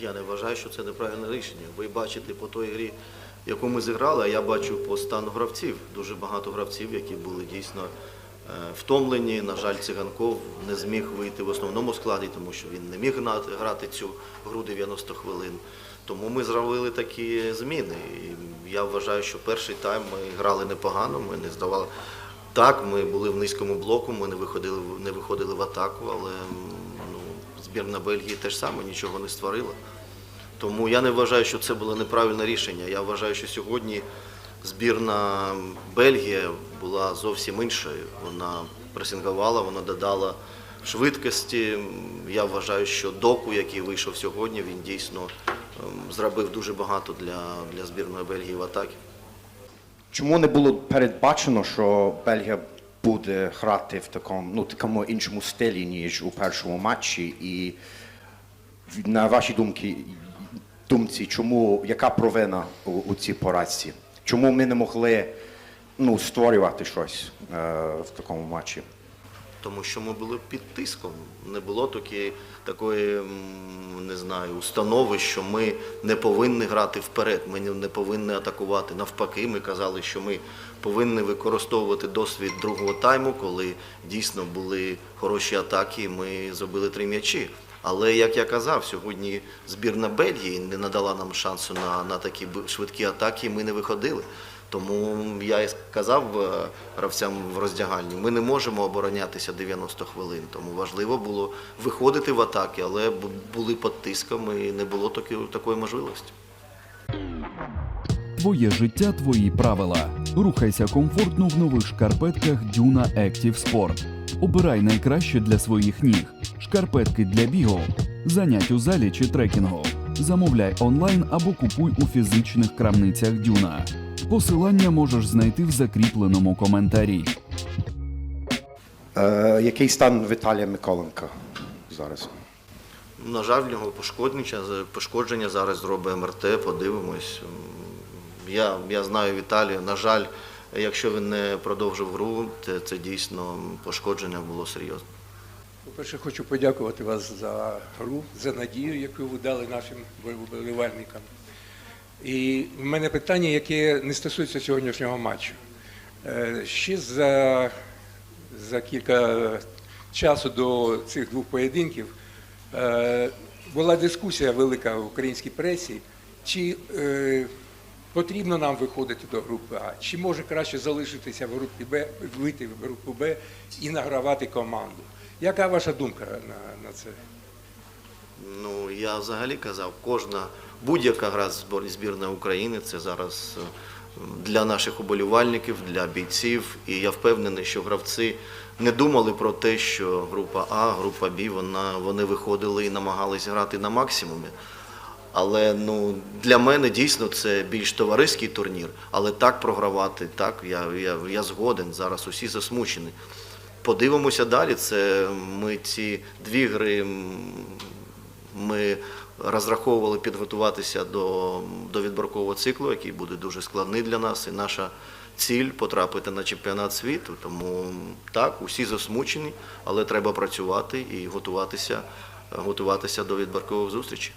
Я не вважаю, що це неправильне рішення. Ви бачите по той грі, яку ми зіграли, а я бачу по стану гравців. Дуже багато гравців, які були дійсно е, втомлені. На жаль, циганков не зміг вийти в основному складі, тому що він не міг грати цю гру 90 хвилин. Тому ми зробили такі зміни. І я вважаю, що перший тайм ми грали непогано, ми не здавали. Так, ми були в низькому блоку, ми не виходили, не виходили в атаку, але збірна Бельгії теж саме нічого не створила. Тому я не вважаю, що це було неправильне рішення. Я вважаю, що сьогодні збірна Бельгія була зовсім іншою. Вона пресингувала, вона додала швидкості. Я вважаю, що доку, який вийшов сьогодні, він дійсно ем, зробив дуже багато для, для збірної Бельгії в атакі. Чому не було передбачено, що Бельгія буде грати в такому, ну, такому іншому стилі, ніж у першому матчі? І на вашій думки, думці, чому, яка провина у, у цій поразці? Чому ми не могли ну, створювати щось е, в такому матчі? Тому що ми були під тиском. Не було такі, такої, не знаю, установи, що ми не повинні грати вперед, ми не повинні атакувати. Навпаки, ми казали, що ми повинні використовувати досвід другого тайму, коли дійсно були хороші атаки, ми зробили три м'ячі. Але як я казав, сьогодні збірна Бельгії не надала нам шансу на, на такі швидкі атаки, ми не виходили. Тому я і сказав е, гравцям в роздягальні, ми не можемо оборонятися 90 хвилин. Тому важливо було виходити в атаки, але були під тиском і не було такої можливості. Твоє життя, твої правила. Рухайся комфортно в нових шкарпетках Duna Active Sport. Обирай найкраще для своїх ніг. Шкарпетки для бігу, занять у залі чи трекінгу. Замовляй онлайн або купуй у фізичних крамницях Дюна. Посилання можеш знайти в закріпленому коментарі. Е, який стан Віталія Миколенка зараз? На жаль, в нього пошкодження, пошкодження зараз зробить МРТ, подивимось. Я, я знаю Віталія. На жаль, якщо він не продовжив гру, це, це дійсно пошкодження було серйозне. По-перше, хочу подякувати вас за гру, за надію, яку ви дали нашим вболівальникам. І в мене питання, яке не стосується сьогоднішнього матчу. Е, Ще за, за кілька часу до цих двох поєдинків е, була дискусія велика в українській пресі, чи е, потрібно нам виходити до групи А, чи може краще залишитися в групі Б, вийти в групу Б і награвати команду. Яка ваша думка на, на це? Ну, я взагалі казав, кожна будь-яка гра збірної України це зараз е, для наших уболівальників, для бійців. І я впевнений, що гравці не думали про те, що група А, група Б, вона, вони виходили і намагались грати на максимумі. Але ну, для мене дійсно це більш товариський турнір. Але так програвати, так, я, я, я згоден. Зараз усі засмучені. Подивимося далі. Це ми ці дві гри ми розраховували підготуватися до, до відборкового циклу, який буде дуже складний для нас. І наша ціль потрапити на чемпіонат світу. Тому так, усі засмучені, але треба працювати і готуватися, готуватися до відборкових зустрічей.